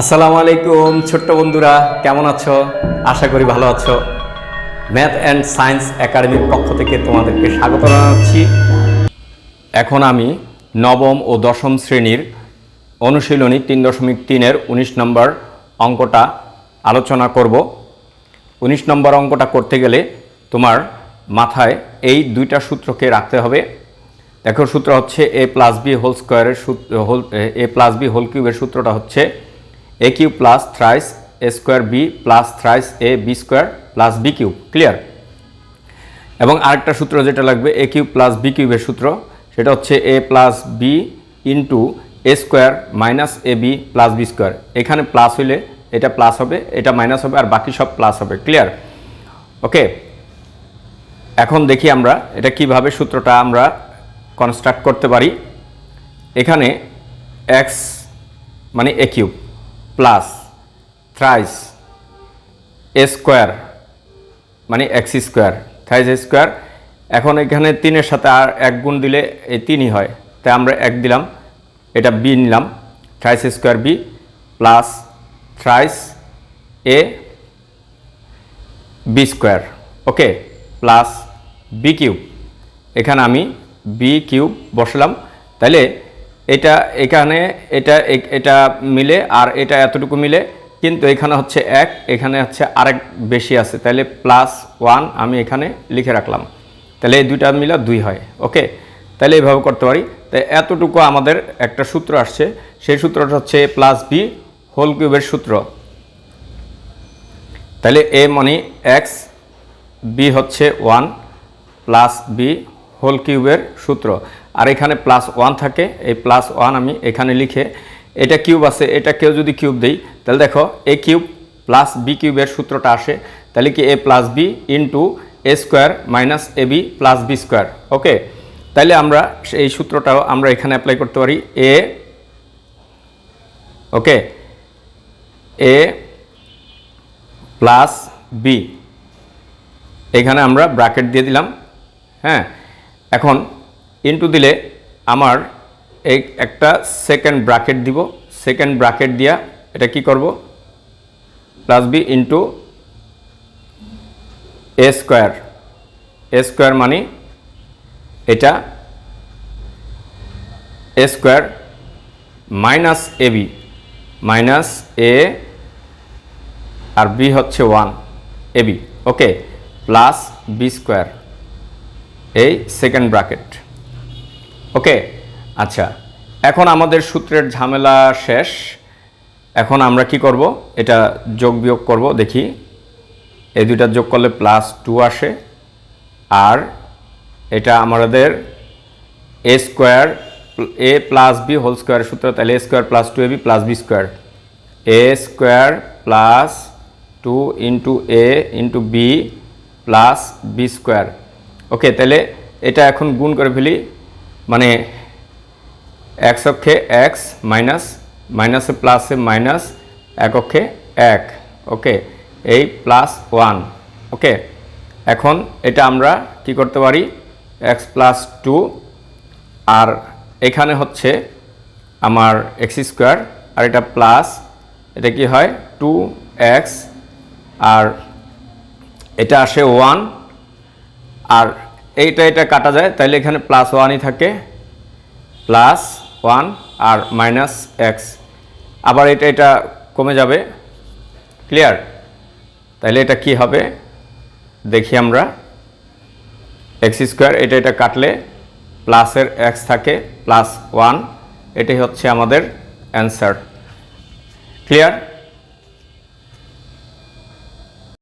আসসালামু আলাইকুম, ছোট্ট বন্ধুরা, কেমন আছো? আশা করি ভালো আছো। ম্যাথ অ্যান্ড সায়েন্স একাডেমির পক্ষ থেকে তোমাদেরকে স্বাগত জানাচ্ছি। এখন আমি নবম ও দশম শ্রেণির অনুশীলনী তিন দশমিক তিনের উনিশ নম্বর অঙ্কটা আলোচনা করব। উনিশ নম্বর অঙ্কটা করতে গেলে তোমার মাথায় এই দুইটা সূত্রকে রাখতে হবে। দেখো, সূত্র হচ্ছে এ প্লাস বি হোল স্কোয়ারের সূত্র whole A plus B whole কিউবের সূত্রটা হচ্ছে A cube plus thrice A square B plus thrice A B square plus B cube clear এবং আরেকটা সূত্র যেটা লাগবে এ কিউব প্লাস বি কিউবের সূত্র, সেটা হচ্ছে A plus B into A square minus A B plus B square এখানে প্লাস হইলে এটা প্লাস হবে, এটা মাইনাস হবে, আর বাকি সব প্লাস হবে। ক্লিয়ার ওকে এখন দেখি আমরা এটা কীভাবে সূত্রটা আমরা কনস্ট্রাক্ট করতে পারি। এখানে এক্স মানে A cube plus thrice A square মানে এক্স স্কোয়ার, থ্রাইস স্কোয়ার। এখন এখানে তিনের সাথে আর এক গুণ দিলে এই তিনই হয়। তাই আমরা এক দিলাম, এটা বি নিলাম, thrice square B plus thrice A B square. Okay, plus B cube. এখানে আমি বি কিউব বসলাম। তাহলে এটা এখানে এটা এটা মিলে আর এটা এতটুকু মিলে, কিন্তু এখানে হচ্ছে এক, এখানে হচ্ছে আরেক বেশি আছে। তাহলে প্লাস ওয়ান আমি এখানে লিখে রাখলাম। তাহলে এই দুইটা মিলে দুই হয়, ওকে? তাহলে এইভাবে করতে পারি। তাই এতটুকু আমাদের একটা সূত্র আসছে। সেই সূত্রটা হচ্ছে প্লাস বি হোল কিউবের সূত্র। তাহলে এ মানে এক্স বি হচ্ছে ওয়ান প্লাস বি হোল কিউবের সূত্র। আর এখানে প্লাস ওয়ান থাকে, এই প্লাস ওয়ান আমি এখানে লিখে, এটা কিউব আছে, এটা কেউ যদি কিউব দেই, তাহলে দেখো এ কিউব প্লাস বি কিউবের সূত্রটা আসে, তাহলে কি A plus B into A square minus A B plus B square okay তাহলে আমরা এই সূত্রটাও আমরা এখানে অ্যাপ্লাই করতে পারি এ ওকে এ প্লাস বি এখানে আমরা ব্র্যাকেট দিয়ে দিলাম হ্যাঁ? এখন ইনটু দিলে আমার এই একটা সেকেন্ড ব্রাকেট দিব। সেকেন্ড ব্রাকেট দিয়া এটা কি করব? Plus B into A square A square মানে এটা A square minus A B minus A R B হচ্ছে one A B okay plus B square এই সেকেন্ড ব্র্যাকেট ওকে আচ্ছা এখন আমাদের সূত্রের ঝামেলা শেষ। এখন আমরা কি করব? এটা যোগ বিয়োগ করব, দেখি। এই দুইটা যোগ করলে প্লাস টু আসে। আর এটা আমাদের A square A plus B whole square সূত্র, তাহলে A square plus two A B plus B square A square plus two into A into B plus B square okay, তাহলে এটা এখন গুণ করে ফেলি মানে এক্স অক্ষে এক্স মাইনাস, মাইনাসে প্লাসে মাইনাস, এক অক্ষে এক, ওকে, এই প্লাস ওয়ান, ওকে, এখন এটা আমরা কি করতে পারি, এক্স প্লাস টু, আর এখানে হচ্ছে আমার এক্স স্কোয়ার, আর এটা প্লাস, এটা কি হয়, টু এক্স, আর এটা আসে ওয়ান আর এইটা এটা কাটা যায় তাহলে এখানে প্লাস ওয়ানই থাকে। প্লাস ওয়ান আর মাইনাস এক্স আবার এটা এটা কমে যাবে। ক্লিয়ার তাহলে এটা কি হবে? দেখি আমরা। এক্স স্কোয়ার এটা এটা কাটলে প্লাসের এক্স থাকে প্লাস ওয়ান এটাই হচ্ছে আমাদের অ্যান্সার ক্লিয়ার